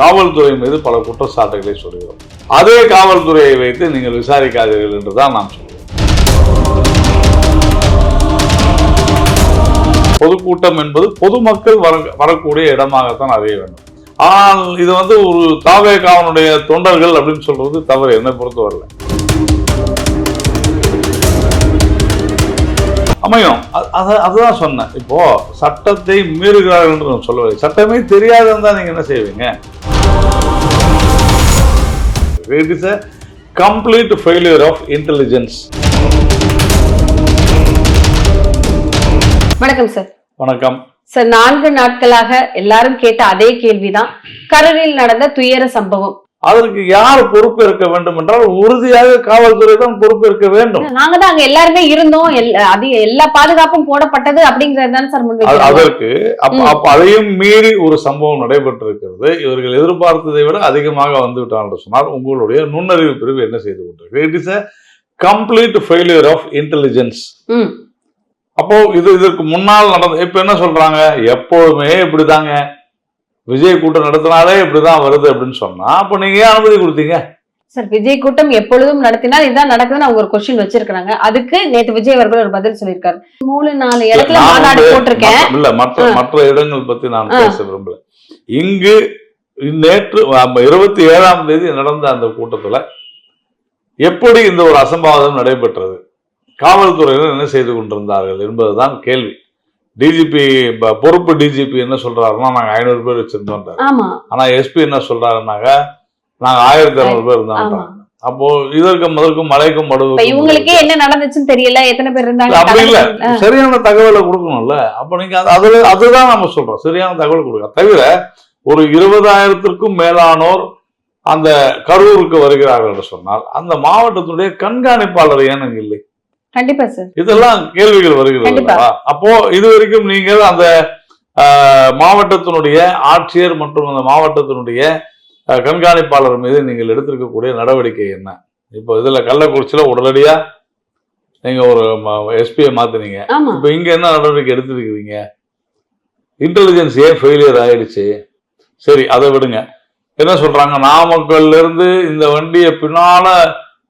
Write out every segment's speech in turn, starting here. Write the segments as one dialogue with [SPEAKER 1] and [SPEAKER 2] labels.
[SPEAKER 1] காவல்துறை மீது பல குற்றச்சாட்டுகளை சொல்கிறோம். அதே காவல்துறையை வைத்து நீங்கள் விசாரிக்காதீர்கள் என்று தான் நாம் சொல்கிறோம். பொதுக்கூட்டம் என்பது பொதுமக்கள் வர வரக்கூடிய இடமாகத்தான் அறிய வேண்டும். ஆனால் இது வந்து ஒரு தாவேகாவனுடைய தொண்டர்கள் அப்படின்னு சொல்றது தவறு என்னை பொறுத்தவரையில். அமையும். அதுதான் சொன்னேன். இப்போ சட்டத்தை மீறுகிறார்கள் என்று சொல்லவில்லை. சட்டமே தெரியாதுன்னு தான் நீங்க என்ன செய்வீங்க? It is a complete failure of intelligence
[SPEAKER 2] வணக்கம் சார்
[SPEAKER 1] வணக்கம்.
[SPEAKER 2] சார் நான்கு நாட்களாக எல்லாரும் கேட்ட அதே கேள்விதான். கரூரில் நடந்த துயர சம்பவம்.
[SPEAKER 1] அதற்கு யார் பொறுப்பேற்க வேண்டும் என்றால் உறுதியாக காவல்துறை தான் பொறுப்பேற்க வேண்டும்.
[SPEAKER 2] நாங்க தான் அங்க எல்லாருமே இருந்தோம். எல்லா- அது எல்லா பாதுகாப்பும் போடப்பட்டது அப்படிங்கறது தானே சார்
[SPEAKER 1] அதற்கு அப்ப அதையும் மீறி ஒரு சம்பவம் நடைபெற்றிருக்கிறது. இவர்கள் எதிர்பார்த்ததை விட அதிகமாக வந்து விட்டார் என்று சொன்னால் உங்களுடைய நுண்ணறிவு பிரிவு என்ன செய்து கொண்டிருக்கு it is a complete failure of intelligence. அப்போ இது இதற்கு முன்னால் நடந்த இப்ப என்ன சொல்றாங்க? எப்போதுமே இப்படிதாங்க. விஜய் கூட்டம் நடத்தினாலே இப்படிதான் வருது அப்படின்னு சொன்னா அப்ப நீங்க ஏன் அனுமதி கொடுத்தீங்க?
[SPEAKER 2] சார் விஜய் கூட்டம் எப்பொழுதும் நடத்தினால் இதுதான் நடக்குதுன்னு அவங்க ஒரு கொஸ்டின் வச்சிருக்காங்க அதுக்கு நேத்து விஜய் அவர்கள் ஒரு பதில் சொல்லியிருக்காரு. மூணு நாலு இடத்துல மாநாடு போட்டிருக்கேன்.
[SPEAKER 1] இல்ல மற்ற. மற்ற இடங்கள் பத்தி நான். பேச விரும்பல. இங்கு நேற்று இருபத்தி ஏழாம் தேதி நடந்த அந்த கூட்டத்துல எப்படி இந்த ஒரு அசம்பாவிதம் நடைபெற்றது? காவல்துறையினர் என்ன செய்து கொண்டிருந்தார்கள் என்பதுதான் கேள்வி. டிஜிபி பொறுப்பு டிஜிபி என்ன சொல்றாருன்னா நாங்க ஐநூறு பேர் வச்சிருந்தோம் ஆனா எஸ்பி என்ன சொல்றாருன்னாங்க நாங்க ஆயிரத்தி இரநூறு பேர் இருந்தோம் அப்போ இதற்கு முதலுக்கும் மலைக்கும் மடுவுக்கும்
[SPEAKER 2] இவங்களுக்கே என்ன நடந்துச்சுன்னு தெரியல எத்தனை பேர் இருந்தாங்க
[SPEAKER 1] அப்படி இல்ல. சரியான தகவலை கொடுக்கணும்ல. அப்ப நீங்க அது- அதுல அதுதான் நம்ம சொல்றோம். சரியான தகவல் கொடுக்க. தவிர ஒரு இருபதாயிரத்திற்கும் மேலானோர் அந்த கரூருக்கு வருகிறார்கள் என்று சொன்னால் அந்த மாவட்டத்தினுடைய கண்காணிப்பாளர் ஏன் அங்க இல்லை?
[SPEAKER 2] கண்டிப்பா சார்
[SPEAKER 1] இதெல்லாம் கேள்விகள் வருகிறது? அப்போ இது வரைக்கும் நீங்கள் அந்த மாவட்டத்தினுடைய ஆட்சியர் மற்றும் அந்த மாவட்டத்தினுடைய கண்காணிப்பாளர் மீது நீங்கள் எடுத்திருக்கக்கூடிய நடவடிக்கை என்ன? இப்போ இதுல கள்ளக்குறிச்சியில உடனடியா நீங்க ஒரு எஸ்பியை மாத்துனீங்க. இப்போ இங்க என்ன நடவடிக்கை எடுத்திருக்கிறீங்க? இன்டெலிஜென்ஸ் ஏன் ஃபெயிலியர் ஆயிடுச்சு? சரி அதை விடுங்க. என்ன சொல்றாங்க? நாமக்கல்ல இருந்து இந்த வண்டியை பின்னால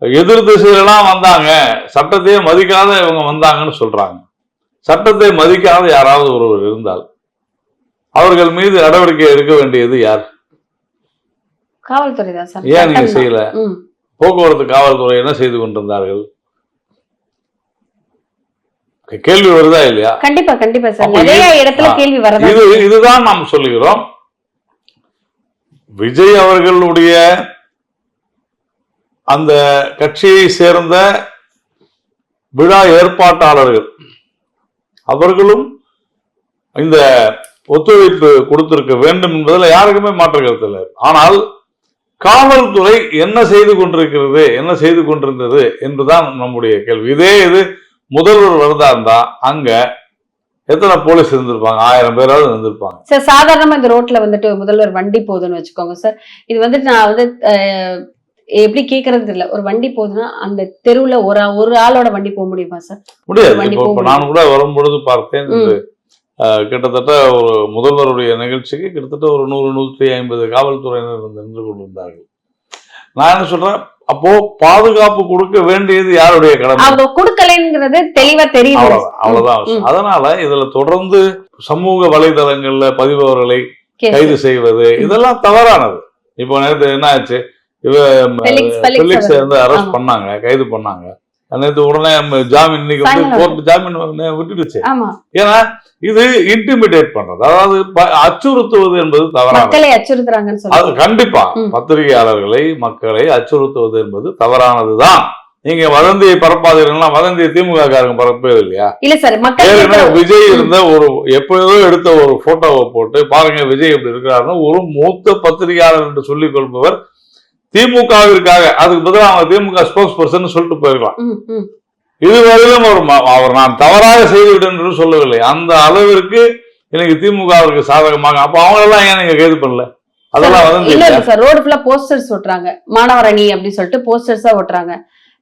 [SPEAKER 1] எதிர் திசையிலாம் வந்தாங்க. சட்டத்தையே மதிக்காத இவங்க வந்தாங்கன்னு சொல்றாங்க. சட்டத்தை மதிக்காத யாராவது ஒருவர் இருந்தால் அவர்கள் மீது நடவடிக்கை எடுக்க வேண்டியது யார்?
[SPEAKER 2] காவல்துறை தான்
[SPEAKER 1] ஏன் நீங்க. செய்யல. போக்குவரத்து காவல்துறை என்ன செய்து கொண்டிருந்தார்கள்? கேள்வி வருதா இல்லையா?
[SPEAKER 2] கண்டிப்பா கண்டிப்பா சார். நிறைய இடத்துல கேள்வி வரதா
[SPEAKER 1] இது இதுதான் நாம் சொல்லுகிறோம். விஜய் அவர்களுடைய அந்த கட்சியை சேர்ந்த விழா ஏற்பாட்டாளர்கள் அவர்களும் இந்த ஒத்துழைப்பு கொடுத்திருக்க வேண்டும் என்பதில் யாருக்குமே மாற்ற கருத்து இல்லை. ஆனால் காவல்துறை என்ன செய்து கொண்டிருக்கிறது என்ன செய்து கொண்டிருந்தது என்றுதான் நம்முடைய கேள்வி. இதே இது முதல்வர் வருதா இருந்தா அங்க எத்தனை போலீஸ் இருந்திருப்பாங்க? ஆயிரம் பேராவது இருந்திருப்பாங்க.
[SPEAKER 2] சார் சாதாரணமா இந்த ரோட்ல வந்துட்டு முதல்வர் வண்டி போகுதுன்னு வச்சுக்கோங்க சார். இது வந்துட்டு நான் வந்து எப்படி கேக்குறது இல்ல ஒரு வண்டி போகுதுன்னா அந்த தெருவுல ஒரு ஒரு ஆளோட வண்டி போக முடியுமா சார்
[SPEAKER 1] முடியாது. நான் கூட வரும்பொழுது பார்த்தேன் கிட்டத்தட்ட ஒரு முதல்வருடைய நிகழ்ச்சிக்கு கிட்டத்தட்ட ஒரு நூறு நூற்றி ஐம்பது காவல்துறையினர் நின்று கொண்டிருந்தார்கள். நான் என்ன சொல்றேன் அப்போ பாதுகாப்பு கொடுக்க வேண்டியது யாருடைய கடமை?
[SPEAKER 2] அவங்க கொடுக்கலைங்கிறது தெளிவா தெரியுது.
[SPEAKER 1] அவ்வளவுதான். அதனால இதுல தொடர்ந்து சமூக வலைதளங்கள்ல பதிபவர்களை. கைது செய்வது இதெல்லாம் தவறானது. இப்போ நேற்று என்ன ஆச்சு? இவ
[SPEAKER 2] Felix, Felix
[SPEAKER 1] பெலிக்ஸ்
[SPEAKER 2] அவர்.
[SPEAKER 1] வந்து அரெஸ்ட். பண்ணாங்க கைது பண்ணாங்க. நேற்று உடனே ஜாமீன் இன்னைக்கு வந்து. கோர்ட் ஜாமீன் விட்டுடுச்சு. ஏன்னா இது இன்டிமிடேட் பண்றது. அதாவது அச்சுறுத்துவது என்பது
[SPEAKER 2] அச்சுறுத்துறாங்கன்னு
[SPEAKER 1] அது கண்டிப்பா. பத்திரிகையாளர்களை மக்களை அச்சுறுத்துவது என்பது தவறானதுதான். நீங்க வதந்தியை பரப்பாதீர்கள்னா வதந்தியை திமுக காரங்க பரப்பவே இல்லையா?
[SPEAKER 2] இல்ல சார் மக்கள்
[SPEAKER 1] விஜய் இருந்த ஒரு எப்பொழுதோ எடுத்த ஒரு போட்டோவை போட்டு பாருங்க விஜய் இப்படி இருக்கிறாருன்னு ஒரு மூத்த பத்திரிகையாளர் என்று சொல்லிக் கொள்பவர் திமுகவிற்காக அதுக்கு பதிலாக அவங்க திமுக ஸ்போக்ஸ் பர்சன் சொல்லிட்டு போயிருக்கலாம்.
[SPEAKER 2] ம், ம்.
[SPEAKER 1] இதுவரையிலும் ஒரு அவர் நான் தவறாக செய்துவிட்டேன் என்று சொல்லவில்லை. அந்த அளவிற்கு எனக்கு திமுகவிற்கு சாதகமாக அப்ப அவங்க எல்லாம் ஏன் நீங்க கைது பண்ணல? அதெல்லாம் வந்து
[SPEAKER 2] இல்ல சார். ரோடு ஃபுல்லா போஸ்டர்ஸ் ஒட்டுறாங்க மாணவர் அணி அப்படின்னு சொல்லிட்டு போஸ்டர்ஸா ஒட்டுறாங்க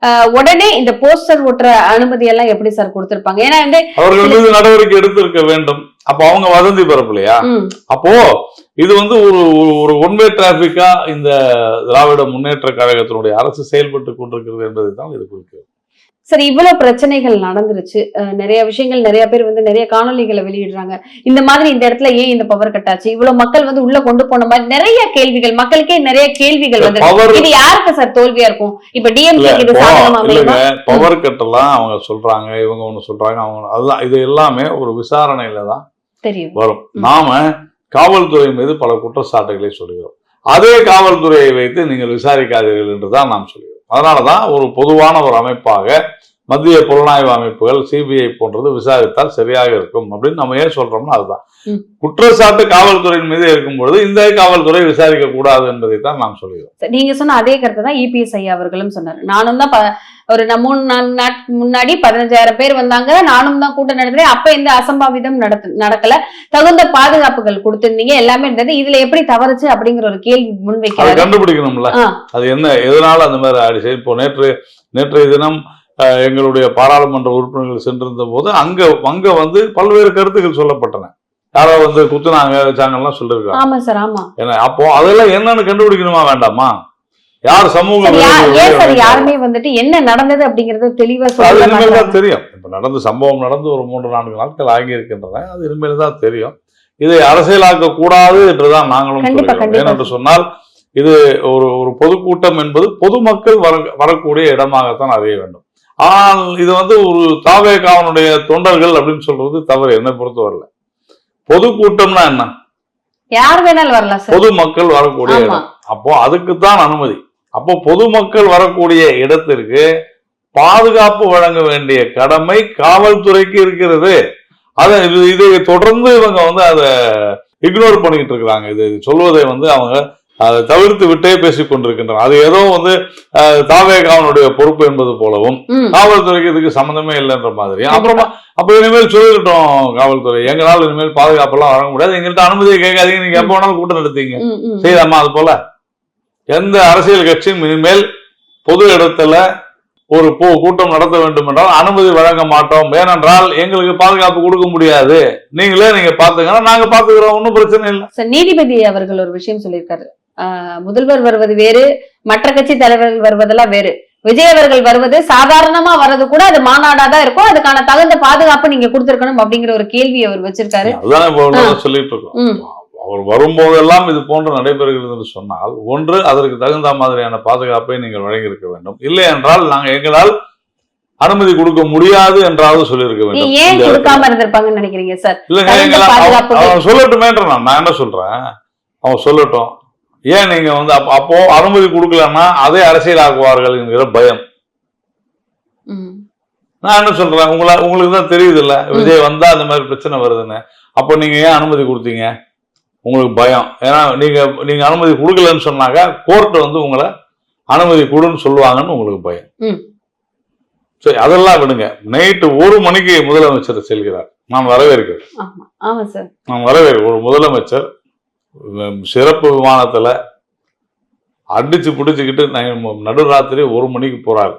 [SPEAKER 2] ஆஹ் உடனே இந்த போஸ்டர் ஒட்டுற அனுமதி எல்லாம் எப்படி சார் கொடுத்திருப்பாங்க? ஏன்னா வந்து
[SPEAKER 1] அவர்கள் மீது நடவடிக்கை எடுத்திருக்க வேண்டும். அப்ப அவங்க வதந்தி பரப்பலையா
[SPEAKER 2] ம்,
[SPEAKER 1] அப்போ இது வந்து ஒரு ஒரு- ஒன்வே டிராபிக்கா இந்த திராவிட முன்னேற்ற கழகத்தினுடைய அரசு செயல்பட்டு கொண்டிருக்கிறது என்பதை தான் இது குறிக்கிறது.
[SPEAKER 2] சரி இவ்வளவு பிரச்சனைகள் நடந்துருச்சு. நிறைய விஷயங்கள் நிறைய பேர் வந்து நிறைய காணொளிகளை வெளியிடுறாங்க. இந்த மாதிரி இந்த இடத்துல ஏன் இந்த பவர் கட் ஆச்சு? இவ்வளவு மக்கள் வந்து உள்ள கொண்டு போன மாதிரி நிறைய கேள்விகள் மக்களுக்கே நிறைய கேள்விகள் வந்து இது யாருக்கு சார் தோல்வியா இருக்கும்? இப்ப டிஎம்கே இது
[SPEAKER 1] இல்லைங்க பவர் கட்டெல்லாம் அவங்க சொல்றாங்க இவங்க ஒண்ணு சொல்றாங்க அவங்க அதுதான் இது எல்லாமே ஒரு விசாரணையில தான்
[SPEAKER 2] தெரியும்.
[SPEAKER 1] வரும். நாம காவல்துறை மீது பல குற்றச்சாட்டுகளை சொல்கிறோம். அதே காவல்துறையை வைத்து நீங்கள் விசாரிக்காதீர்கள் என்று தான் நாம் சொல்கிறோம். அதனாலதான் ஒரு பொதுவான ஒரு அமைப்பாக மத்திய புலனாய்வு அமைப்புகள் சிபிஐ போன்றது விசாரித்தால் சரியாக இருக்கும் அப்படின்னு நம்ம ஏன் சொல்றோம்னா அதுதான். குற்றச்சாட்டு காவல்துறையின் மீது இருக்கும் பொழுது இந்த காவல்துறை விசாரிக்க கூடாது என்பதை தான் நாம்
[SPEAKER 2] சரி, நீங்க சொன்ன அதே கருத்தை தான் இபிஎஸ் ஐயா அவர்களும் சொன்னார். நானும் தான் ஒரு மூணு நாலு நாட்கு முன்னாடி பதினஞ்சாயிரம் பேர் வந்தாங்க. நானும் தான் கூட்டம் நடத்துறேன் அப்ப எந்த அசம்பாவிதம் நடத்து நடக்கல. தகுந்த பாதுகாப்புகள் கொடுத்திருந்தீங்க. எல்லாமே இருந்தது. இதுல எப்படி தவறுச்சு அப்படிங்கிற ஒரு கேள்வி
[SPEAKER 1] அதை
[SPEAKER 2] முன்வைக்கிறாரு
[SPEAKER 1] கண்டுபிடிக்கணும்ல. அது என்ன எதனால அந்த மாதிரி ஆயிடுச்சு? இப்போ நேற்று நேற்றைய தினம் எங்களுடைய பாராளுமன்ற உறுப்பினர்கள் சென்றிருந்த போது அங்க அங்க வந்து பல்வேறு கருத்துக்கள் சொல்லப்பட்டன. யாரோ வந்து குத்துனாங்க வச்சாங்கலாம் சொல்லியிருக்காங்க
[SPEAKER 2] ஆமா சார் ஆமா.
[SPEAKER 1] ஏன்னா அப்போ அதெல்லாம் என்னன்னு கண்டுபிடிக்கணுமா வேண்டாமா? யார் சமூக?
[SPEAKER 2] யாருமே வந்துட்டு என்ன நடந்தது அப்படிங்கறத தெளிவா சொல்ல
[SPEAKER 1] தெரியும். இப்ப நடந்து சம்பவம் நடந்து ஒரு மூன்று நான்கு நாட்கள் ஆகி இருக்கின்றன அது இனிமேல் தான் தெரியும். இதை அரசியலாக்க கூடாது என்றுதான் நாங்களும்
[SPEAKER 2] கண்டிப்பா.
[SPEAKER 1] ஏனென்று சொன்னால் இது ஒரு ஒரு பொதுக்கூட்டம் என்பது பொதுமக்கள் வர வரக்கூடிய இடமாகத்தான் அறிய வேண்டும். ஆனால் இது வந்து ஒரு தாவேகாவனுடைய தொண்டர்கள் அப்படின்னு சொல்றது தவறு என்னை பொறுத்தவரையில பொதுக்கூட்டம்னா என்ன?
[SPEAKER 2] யார் வேணாலும் வரலாம் சார்.
[SPEAKER 1] பொதுமக்கள் வரக்கூடிய இடம். அப்போ அதுக்குத்தான் அனுமதி. அப்போ பொதுமக்கள் வரக்கூடிய இடத்திற்கு பாதுகாப்பு வழங்க வேண்டிய கடமை காவல்துறைக்கு இருக்கிறது. அதை இது தொடர்ந்து இவங்க வந்து அதை இக்னோர் பண்ணிக்கிட்டு இருக்கிறாங்க. இது சொல்வதை வந்து அவங்க அதை தவிர்த்து விட்டே பேசிக் கொண்டிருக்கின்றனர். அது ஏதோ வந்து தாவேகாவனுடைய பொறுப்பு என்பது போலவும் காவல்துறைக்கு இதுக்கு சம்மந்தமே இல்லைன்ற மாதிரி. அப்புறமா அப்ப இனிமேல் சொல்லிட்டோம் காவல்துறை எங்களால் இனிமேல் பாதுகாப்பெல்லாம் வழங்க முடியாது. எங்கள்கிட்ட அனுமதியை கேட்காதீங்க. நீங்க எப்ப வேணாலும் கூட்டம் நடத்தீங்க. செய்யலாமா அது போல? எந்த அரசியல் கட்சியும் இனிமேல் பொது இடத்துல ஒரு பூ கூட்டம் நடத்த வேண்டும் என்றால் அனுமதி வழங்க மாட்டோம். ஏனென்றால் எங்களுக்கு பாதுகாப்பு கொடுக்க முடியாது. நீங்களே நீங்க பாத்துங்கன்னா நாங்க பாத்துக்கிறோம் ஒன்றும் பிரச்சனை இல்லை.
[SPEAKER 2] நீதிபதி அவர்கள் ஒரு விஷயம் சொல்லியிருக்காரு. முதல்வர் வருவது வேறு மற்ற கட்சி தலைவர்கள் வருவதெல்லாம் வேறு. விஜய் அவர்கள் வருவது சாதாரணமா வர்றது கூட அது மாநாடா தான் இருக்கும். அதுக்கான தகுந்த பாதுகாப்பு நீங்க கொடுத்திருக்கணும் அப்படிங்கிற ஒரு கேள்வி அவர் வச்சிருக்காரு.
[SPEAKER 1] சொல்லிட்டு இருக்கோம். அவர் வரும்போதெல்லாம் இது போன்று நடைபெறுகிறது என்று சொன்னால் ஒன்று அதற்கு தகுந்த மாதிரியான பாதுகாப்பை நீங்கள் வழங்கியிருக்க வேண்டும். இல்லை என்றால் நாங்கள் எங்களால் அனுமதி கொடுக்க முடியாது என்றாவது சொல்லியிருக்க வேண்டும்.
[SPEAKER 2] ஏன் கொடுக்காம இருந்திருப்பாங்கன்னு நினைக்கிறீங்க சார்?
[SPEAKER 1] இல்லைங்க எங்களால் அவன் சொல்லட்டுமேன்ற நான். நான் என்ன சொல்றேன்? அவன் சொல்லட்டும். ஏன் நீங்க வந்து அப்போ அனுமதி கொடுக்கலன்னா அதே அரசியலாக்குவார்கள் என்கிற பயம். நான் என்ன சொல்றேன்? உங்களா உங்களுக்கு தான் தெரியுது இல்ல விஜய் வந்தா அந்த மாதிரி பிரச்சனை வருதுன்னு. அப்போ நீங்க ஏன் அனுமதி கொடுத்தீங்க? உங்களுக்கு பயம். ஏன்னா நீங்க நீங்க அனுமதி கொடுக்கலன்னு சொன்னாக்கா கோர்ட் வந்து உங்களை அனுமதி கொடுன்னு சொல்லுவாங்கன்னு உங்களுக்கு பயம். சரி அதெல்லாம் விடுங்க. நைட்டு ஒரு மணிக்கு முதலமைச்சர் செல்கிறார். நான் வரவேற்கிறேன். நான் வரவேற்கிறேன். ஒரு முதலமைச்சர் சிறப்பு விமானத்துல அடிச்சு பிடிச்சுக்கிட்டு நடுராத்திரி ஒரு மணிக்கு போறாரு.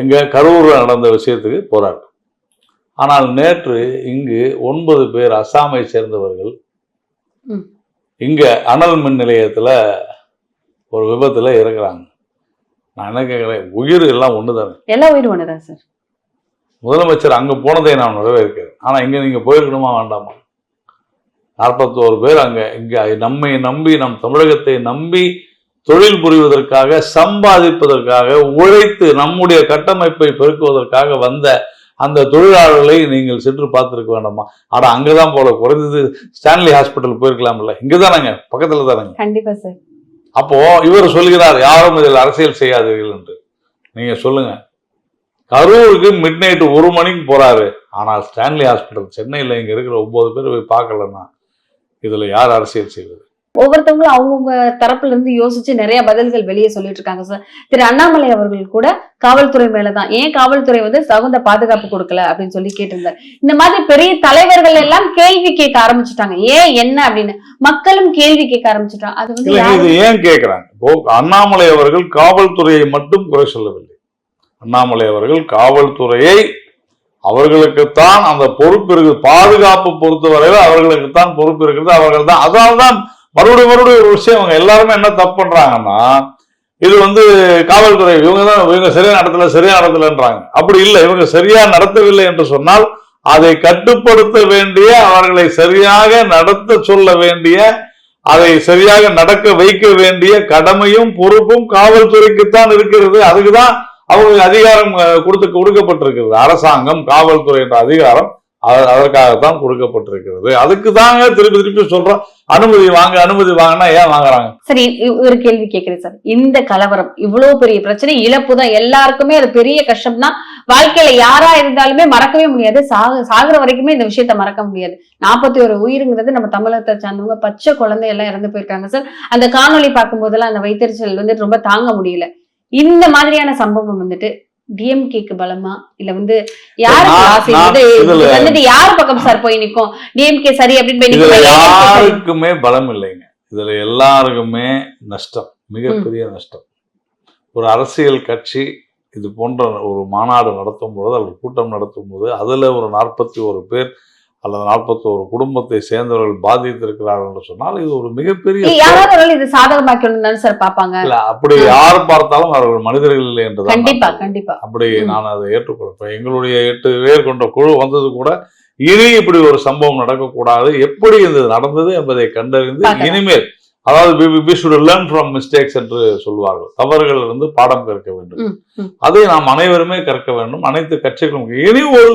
[SPEAKER 1] எங்க கரூர்ல நடந்த விஷயத்துக்கு போறாரு. ஆனால் நேற்று இங்கு ஒன்பது பேர் அசாமை சேர்ந்தவர்கள். இங்க அனல் மின் நிலையத்துல ஒரு விபத்துல இறக்குறாங்க. நான் என்ன கேட்கிறேன் உயிர் எல்லாம் ஒண்ணுதானே?
[SPEAKER 2] எல்லா உயிரும் ஒண்ணுதான் சார்.
[SPEAKER 1] முதலமைச்சர் அங்க போனதை நான் வரவேற்கிறேன். ஆனா இங்க நீங்க போயிருக்கணுமா வேண்டாமா? நாற்பத்தோரு பேர் அங்க இங்க நம்மை நம்பி நம் தமிழகத்தை நம்பி தொழில் புரிவதற்காக சம்பாதிப்பதற்காக உழைத்து நம்முடைய கட்டமைப்பை பெருக்குவதற்காக வந்த அந்த தொழிலாளர்களை நீங்கள் சென்று பார்த்திருக்க வேண்டாமா? ஆனா அங்கதான் போல குறைந்தது ஸ்டான்லி ஹாஸ்பிட்டல் போயிருக்கலாம்ல. இங்கதானங்க பக்கத்துல தானங்க
[SPEAKER 2] கண்டிப்பா சார்
[SPEAKER 1] அப்போ இவர் சொல்கிறார் யாரும் இதில் அரசியல் செய்யாதீர்கள் என்று. நீங்க சொல்லுங்க. கரூருக்கு மிட் நைட் ஒரு மணிக்கு போறாரு. ஆனால் ஸ்டான்லி ஹாஸ்பிட்டல் சென்னையில் இங்க இருக்கிற ஒன்பது பேர் போய் பார்க்கலன்னா இதுல யார் அரசியல் செய்வது?
[SPEAKER 2] ஒவ்வொருத்தவங்களும் அவங்கவுங்க தரப்புல இருந்து யோசிச்சு நிறைய பதில்கள் வெளியே சொல்லிட்டு இருக்காங்க சார். திரு அண்ணாமலை அவர்கள் கூட காவல்துறை மேலதான். ஏன் காவல்துறை வந்து தகுந்த பாதுகாப்பு கொடுக்கல அப்படின்னு சொல்லி கேட்டிருந்தார். இந்த மாதிரி பெரிய தலைவர்கள் எல்லாம் கேள்வி கேட்க ஆரம்பிச்சுட்டாங்க. ஏன் என்ன அப்படின்னு. மக்களும் கேள்வி கேட்க ஆரம்பிச்சுட்டாங்க. அது வந்து
[SPEAKER 1] இது ஏன் கேட்கிறாங்க? இப்போ அண்ணாமலை அவர்கள் காவல்துறையை மட்டும் குறை சொல்லவில்லை. அண்ணாமலை அவர்கள் காவல்துறையை அவர்களுக்குத்தான் அந்த பொறுப்பு இருக்குது பாதுகாப்பு பொறுத்தவரையில அவர்களுக்குத்தான் பொறுப்பு இருக்கிறது அவர்கள் தான் அதனால தான் மறுபடியும் மறுபடியும் ஒரு விஷயம் அவங்க எல்லாருமே என்ன தப்பு பண்றாங்கன்னா இது வந்து காவல்துறை இவங்க தான் இவங்க சரியா நடத்தல சரியா நடத்தலன்றாங்க. அப்படி இல்லை இவங்க சரியா நடத்தவில்லை என்று சொன்னால் அதை கட்டுப்படுத்த வேண்டிய அவர்களை சரியாக நடத்த சொல்ல வேண்டிய அதை சரியாக நடக்க வைக்க வேண்டிய கடமையும் பொறுப்பும் காவல்துறைக்குத்தான் இருக்கிறது. அதுக்குதான் அவங்களுக்கு அதிகாரம் கொடுத்து கொடுக்கப்பட்டிருக்கிறது. அரசாங்கம் காவல்துறை என்ற அதிகாரம் அதற்காகத்தான் கொடுக்கப்பட்டிருக்கிறது. அதுக்கு தாங்க திருப்பி திருப்பி சொல்றோம். அனுமதி வாங்க அனுமதி வாங்கினா ஏன் வாங்குறாங்க?
[SPEAKER 2] சரி ஒரு கேள்வி கேட்கிறேன் சார். இந்த கலவரம் இவ்வளவு பெரிய பிரச்சனை இழப்பு தான் எல்லாருக்குமே அது பெரிய கஷ்டம் தான் வாழ்க்கையில யாரா இருந்தாலுமே மறக்கவே முடியாது. சாக சாகுற வரைக்குமே இந்த விஷயத்த மறக்க முடியாது. நாற்பத்தி ஒரு உயிருங்கிறது நம்ம தமிழகத்தை சார்ந்தவங்க பச்சை குழந்தை எல்லாம் இறந்து போயிருக்காங்க சார். அந்த காணொளி பார்க்கும் போதெல்லாம் அந்த வைத்தறிச்சல் வந்து ரொம்ப தாங்க முடியல. இந்த மாதிரியான சம்பவம் வந்துட்டு டிஎம்கேக்கு பலமா? இல்ல வந்து யாருக்கு யார் பக்கம் சார் போய் நிக்கும்? டிஎம்கே சரி அப்படின்னு
[SPEAKER 1] யாருக்குமே பலம் இல்லைங்க. இதுல எல்லாருக்குமே நஷ்டம் மிகப்பெரிய நஷ்டம். ஒரு அரசியல் கட்சி இது போன்ற ஒரு மாநாடு நடத்தும் பொழுது அல்லது கூட்டம் நடத்தும் போது அதுல ஒரு நாற்பத்தி ஒரு பேர் அல்லது நாற்பத்தி ஒரு குடும்பத்தை சேர்ந்தவர்கள் பாதித்திருக்கிறார்கள் என்று சொன்னால் இது ஒரு மிகப்பெரிய
[SPEAKER 2] யாராவது இது சாதகமாக்கணும் சார் பாப்பாங்க
[SPEAKER 1] இல்ல அப்படி யார் பார்த்தாலும் அவர்கள் மனிதர்கள் இல்லை நான்
[SPEAKER 2] கண்டிப்பா. கண்டிப்பா
[SPEAKER 1] அப்படி. நான் அதை ஏற்றுக்கொள்றேன் எங்களுடைய எட்டு பேர் கொண்ட குழு வந்தது கூட இனி இப்படி ஒரு சம்பவம் நடக்கக்கூடாது எப்படி இது நடந்தது என்பதை கண்டறிந்து. இனிமேல் அதாவது we should learn from mistakes என்று சொல்வார்கள் தவறுகள் இருந்து பாடம் கற்க வேண்டும். அதை நாம் அனைவருமே கற்க வேண்டும் அனைத்து கட்சிகளும் இனி ஒரு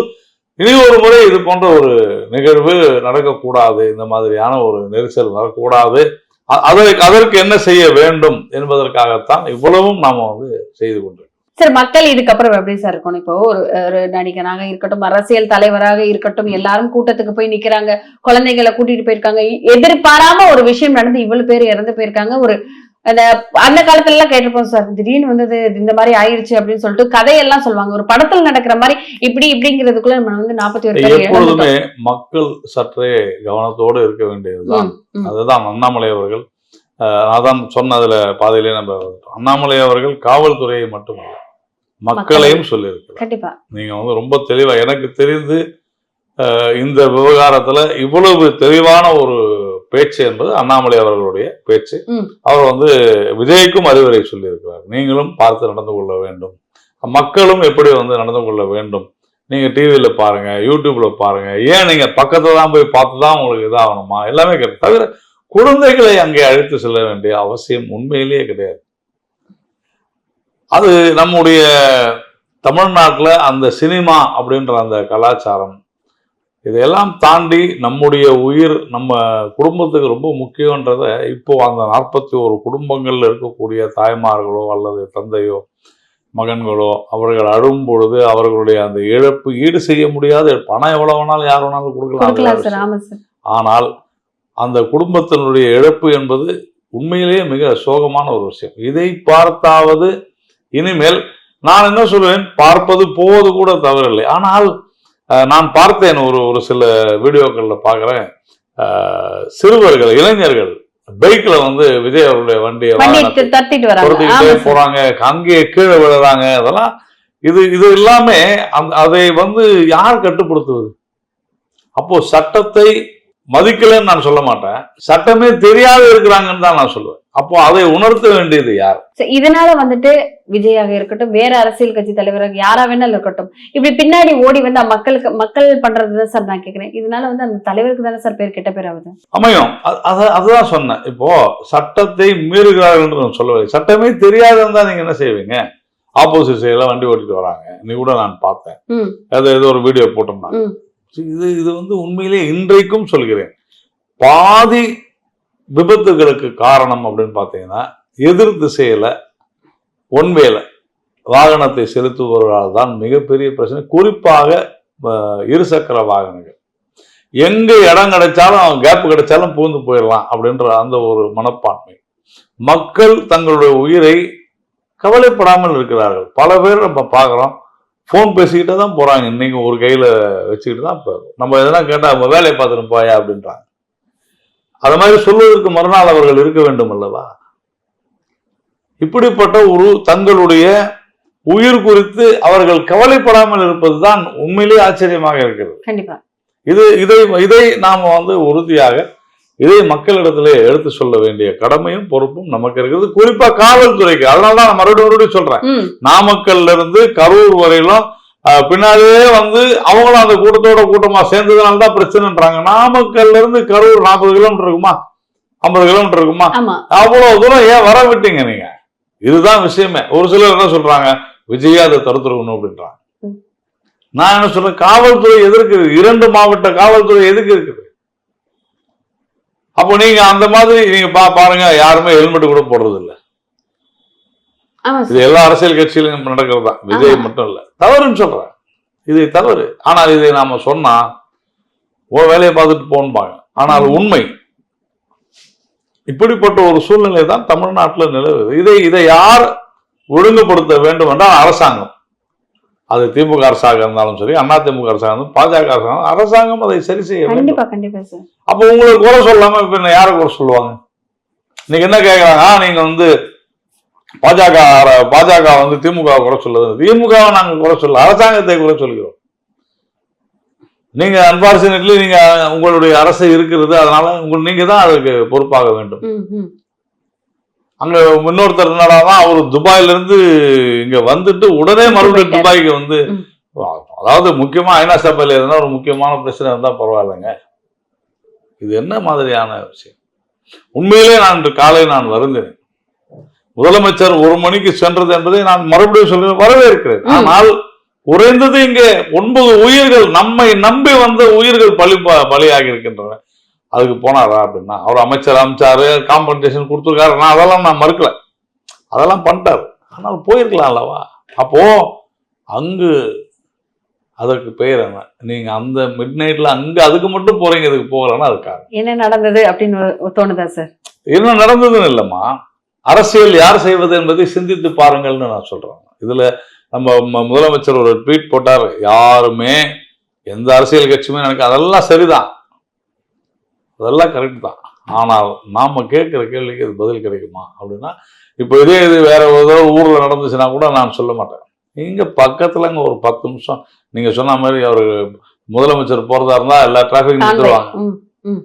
[SPEAKER 1] இனி ஒரு முறை இது போன்ற ஒரு நிகழ்வு நடக்கக்கூடாது. இந்த மாதிரியான ஒரு நெரிசல் வரக்கூடாது. அதற்கு அதற்கு என்ன செய்ய வேண்டும் என்பதற்காகத்தான் இவ்வளவும் நாம வந்து செய்து கொண்டு
[SPEAKER 2] சார் மக்கள் இதுக்கப்புறம் எப்படி சார் இருக்கணும்? இப்போ ஒரு ஒரு நடிகனாக இருக்கட்டும் அரசியல் தலைவராக இருக்கட்டும் எல்லாரும் கூட்டத்துக்கு போய் நிக்கிறாங்க குழந்தைகளை கூட்டிட்டு போயிருக்காங்க எதிர்பாராம ஒரு விஷயம் நடந்து இவ்வளவு பேர் இறந்து போயிருக்காங்க ஒரு அந்த அந்த காலத்துல எல்லாம் கேட்டிருப்போம் சார் திடீர்னு வந்தது இந்த மாதிரி ஆயிருச்சு அப்படின்னு சொல்லிட்டு கதையெல்லாம் சொல்லுவாங்க. ஒரு படத்துல நடக்கிற மாதிரி இப்படி இப்படிங்கிறதுக்குள்ள நம்ம வந்து நாற்பத்தி ஒரு.
[SPEAKER 1] எப்பொழுதுமே மக்கள் சற்றே கவனத்தோடு இருக்க வேண்டியதுதான். அதுதான் அண்ணாமலை அவர்கள். அஹ், அதான் சொன்னதுல பாதையிலே நம்ம அண்ணாமலை அவர்கள் காவல்துறையை மட்டுமல்ல மக்களையும் சொல்லியிருக்கிறார்.
[SPEAKER 2] கண்டிப்பா.
[SPEAKER 1] நீங்க வந்து ரொம்ப தெளிவா எனக்கு தெரிந்து இந்த விவகாரத்துல இவ்வளவு தெளிவான ஒரு பேச்சு என்பது அண்ணாமலை அவர்களுடைய பேச்சு. அவர் வந்து விஜய்க்கும் அறிவுரை சொல்லியிருக்கிறார். நீங்களும் பார்த்து நடந்து கொள்ள வேண்டும். மக்களும் எப்படி வந்து நடந்து கொள்ள வேண்டும்? நீங்க டிவியில பாருங்க யூடியூப்ல பாருங்க. ஏன் நீங்க பக்கத்துல தான் போய் பார்த்து தான் உங்களுக்கு இதாகணுமா? எல்லாமே கிடையாது தவிர குழந்தைகளை அங்கே அழைத்து செல்ல வேண்டிய அவசியம் உண்மையிலேயே கிடையாது. அது நம்முடைய தமிழ்நாட்டுல அந்த சினிமா அப்படின்ற அந்த கலாச்சாரம் இதையெல்லாம் தாண்டி நம்முடைய உயிர் நம்ம குடும்பத்துக்கு ரொம்ப முக்கியன்றத இப்போ அந்த நாற்பத்தி ஒரு குடும்பங்கள்ல இருக்கக்கூடிய தாய்மார்களோ அல்லது தந்தையோ மகன்களோ அவர்கள் அழும் பொழுது அவர்களுடைய அந்த இழப்பு ஈடு செய்ய முடியாத பணம் எவ்வளவு வேணாலும் யார் வேணாலும் கொடுக்கலாம். ஆனால் அந்த குடும்பத்தினுடைய இழப்பு என்பது உண்மையிலேயே மிக சோகமான ஒரு விஷயம். இதை பார்த்தாவது இனிமேல் நான் என்ன சொல்வேன்? பார்ப்பது போவது கூட தவறில்லை. ஆனால் நான் பார்த்தேன் ஒரு ஒரு சில வீடியோக்கள்ல பார்க்குறேன். சிறுவர்கள் இளைஞர்கள் பைக்ல வந்து விஜய் அவருடைய வண்டியை
[SPEAKER 2] சார்.
[SPEAKER 1] போறாங்க. அங்கேயே கீழே விழுறாங்க. அதெல்லாம் இது இது எல்லாமே அதை வந்து யார் கட்டுப்படுத்துவது? அப்போ சட்டத்தை மதிக்கலைன்னு நான் சொல்ல மாட்டேன். சட்டமே தெரியாத இருக்கிறாங்கன்னு தான் நான் சொல்லுவேன். அப்போ அதை உணர்த்த வேண்டியது யார்?
[SPEAKER 2] இதனால வந்துட்டு விஜயாக இருக்கட்டும் வேற அரசியல் கட்சி தலைவராக யாரா வேணாலும் இருக்கட்டும் இப்படி பின்னாடி ஓடி வந்து மக்களுக்கு மக்கள் பண்றதுதான் சார் நான் கேக்குறேன். இதனால வந்து அந்த தலைவருக்கு தானே சார் பேர் கெட்ட பேர் ஆகுது?
[SPEAKER 1] அமையும். அதுதான் சொன்னேன். இப்போ சட்டத்தை மீறுகிறார்கள் என்று சொல்லவில்லை. சட்டமே தெரியாதுன்னு நீங்க என்ன செய்வீங்க? ஆப்போசிட் சைடில் வண்டி ஓட்டிட்டு வராங்க. நீ கூட நான் பார்த்தேன். அது ஏதோ ஒரு வீடியோ போட்டோம்னா இது இது வந்து உண்மையிலே இன்றைக்கும் சொல்கிறேன். பாதி விபத்துகளுக்கு காரணம் அப்படின்னு பார்த்தீங்கன்னா எதிர் திசையில் ஒன்வேல வாகனத்தை செலுத்துபவர்களால் தான் மிகப்பெரிய பிரச்சனை. குறிப்பாக இருசக்கர வாகனங்கள். எங்கே இடம் கிடைச்சாலும் கேப் கிடைச்சாலும் பூந்து போயிடலாம் அப்படின்ற அந்த ஒரு மனப்பான்மை. மக்கள் தங்களுடைய உயிரை கவலைப்படாமல் இருக்கிறார்கள். பல பேர் நம்ம பார்க்குறோம் ஃபோன் பேசிக்கிட்டே தான் போகிறாங்க இன்னைக்கு ஒரு கையில் வச்சுக்கிட்டு தான் இப்போ நம்ம எதனா கேட்டால் நம்ம வேலையை பார்த்துட்டு போயா? அப்படின்றாங்க. அது மாதிரி சொல்வதற்கு மறுநாள் அவர்கள் இருக்க வேண்டும் அல்லவா? இப்படிப்பட்ட ஒரு தங்களுடைய உயிர் குறித்து அவர்கள் கவலைப்படாமல் இருப்பதுதான் உண்மையிலேயே ஆச்சரியமாக இருக்கிறது.
[SPEAKER 2] கண்டிப்பா.
[SPEAKER 1] இது இதை இதை நாம வந்து உறுதியாக இதை மக்களிடத்திலே எடுத்து சொல்ல வேண்டிய கடமையும் பொறுப்பும் நமக்கு இருக்குது குறிப்பா காவல்துறைக்கு. அதனால தான் நான் மறுபடியும் மறுபடியும் சொல்றேன். நாமக்கல்ல இருந்து கரூர் வரையிலும் பின்னாடியே வந்து அவங்களும் அந்த கூட்டத்தோட கூட்டமா சேர்ந்ததுனால தான் பிரச்சனைன்றாங்க. நாமக்கல்ல இருந்து கரூர் நாற்பது கிலோமீட்டர் இருக்குமா? ஐம்பது கிலோமீட்டர் இருக்குமா? அவ்வளவு தூரம் ஏன் வர விட்டீங்க நீங்க? இதுதான் விஷயமே. ஒரு சிலர் என்ன சொல்றாங்க? விஜயா அதை தடுத்துருக்கணும் அப்படின்றாங்க. நான் என்ன சொல்றேன்? காவல்துறை எதற்கு? இரண்டு மாவட்ட காவல்துறை எதுக்கு இருக்குது? அப்போ நீங்க அந்த மாதிரி நீங்க பா பாருங்க யாருமே ஹெல்மெட் கூட போடுறது இல்ல இது எல்லா அரசியல் கட்சியிலும் நடக்கிறது? தான் விஜய். மட்டும் இல்ல. தவறுன்னு சொல்றேன். இது தவறு. ஆனால் இதை நாம சொன்னா ஓ வேலையை பார்த்துட்டு போன்பாங்க. ஆனால் உண்மை இப்படிப்பட்ட ஒரு சூழ்நிலை தான் தமிழ்நாட்டில் நிலவுது. இதை இதை யார் ஒழுங்குபடுத்த வேண்டும் என்றால் அரசாங்கம். அது திமுக அரசாங்கம் இருந்தாலும் சரி அண்ணா திமுக அரசாங்கம் இருந்தாலும் பாஜக அரசாங்கம் அரசாங்கம் அதை சரி செய்ய அப்போ உங்களுக்கு குறை சொல்லாம இப்ப என்ன யாரை குறை சொல்லுவாங்க? நீங்க என்ன கேக்குறாங்க? ஆ, நீங்க வந்து பாஜக பாஜக வந்து திமுக குறை சொல்லுது. திமுகவை நாங்க குறை சொல்ல அரசாங்கத்தை குறை சொல்கிறோம். நீங்க அன்பார்ச்சுனேட்லி நீங்க உங்களுடைய அரசு இருக்கிறது அதனால உங்க நீங்க தான் அதுக்கு பொறுப்பாக வேண்டும். அங்க இன்னொருத்தர் என்னடாதான் அவர் துபாயில இருந்து இங்க வந்துட்டு உடனே மறுபடியும். துபாய்க்கு வந்து. அதாவது முக்கியமா ஐநா சபையில எதனா ஒரு முக்கியமான பிரச்சனை இருந்தா பரவாயில்லைங்க. இது என்ன மாதிரியான விஷயம்? உண்மையிலே நான் இன்று காலை நான் வருந்தேன் முதலமைச்சர் ஒரு மணிக்கு சென்றது என்பதை நான் மறுபடியும் சொல்ல வரவேற்கிறேன். ஆனால் குறைந்தது இங்கே ஒன்பது உயிர்கள் நம்மை நம்பி வந்த உயிர்கள் பலி பலியாகி இருக்கின்றன. அதுக்கு போனாரா அப்படின்னா அவர் அமைச்சர் அமைச்சாரு காம்பன்சேஷன் கொடுத்துருக்காரு. நான் அதெல்லாம் நான் மறுக்கல. அதெல்லாம் பண்ணிட்டாரு. ஆனால் போயிருக்கலாம் அல்லவா அப்போ அங்கு அதற்கு பெயர் என்ன? நீங்க அந்த மிட் நைட்ல அங்க அதுக்கு மட்டும் போறீங்க இதுக்கு போகலன்னா அதுக்காக
[SPEAKER 2] என்ன நடந்தது அப்படின்னு தோணுதா சார்
[SPEAKER 1] என்ன நடந்ததுன்னு இல்லைம்மா. அரசியல் யார் செய்வது என்பதை சிந்தித்து பாருங்கள்னு நான் சொல்றேன். இதுல நம்ம முதலமைச்சர் ஒரு ட்வீட் போட்டார். யாருமே எந்த அரசியல் கட்சியுமே எனக்கு அதெல்லாம் சரிதான். அதெல்லாம் கரெக்ட் தான். ஆனால் நாம கேட்கிற கேள்விக்கு அது பதில் கிடைக்குமா? அப்படின்னா இப்போ இதே இது வேற தடவை ஊர்ல நடந்துச்சுன்னா கூட நான் சொல்ல மாட்டேன். இங்க பக்கத்துலங்க ஒரு பத்து நிமிஷம். நீங்க சொன்ன மாதிரி அவர் முதலமைச்சர் போறதா இருந்தா எல்லா டிராபிக் நிறுத்துருவாங்க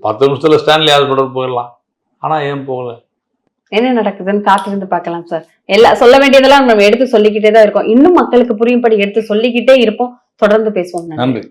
[SPEAKER 1] பத்து நிமிஷத்துல ஸ்டான்லி ஹாஸ்பிட்டல் போயிடலாம். ஆனா ஏன் போகல?
[SPEAKER 2] என்ன நடக்குதுன்னு காத்திருந்து பார்க்கலாம் சார் எல்லா சொல்ல வேண்டியதெல்லாம் நம்ம எடுத்து சொல்லிக்கிட்டே தான் இருக்கோம். இன்னும் மக்களுக்கு புரியும்படி எடுத்து சொல்லிக்கிட்டே இருப்போம். தொடர்ந்து பேசுவோம்.
[SPEAKER 1] நன்றி.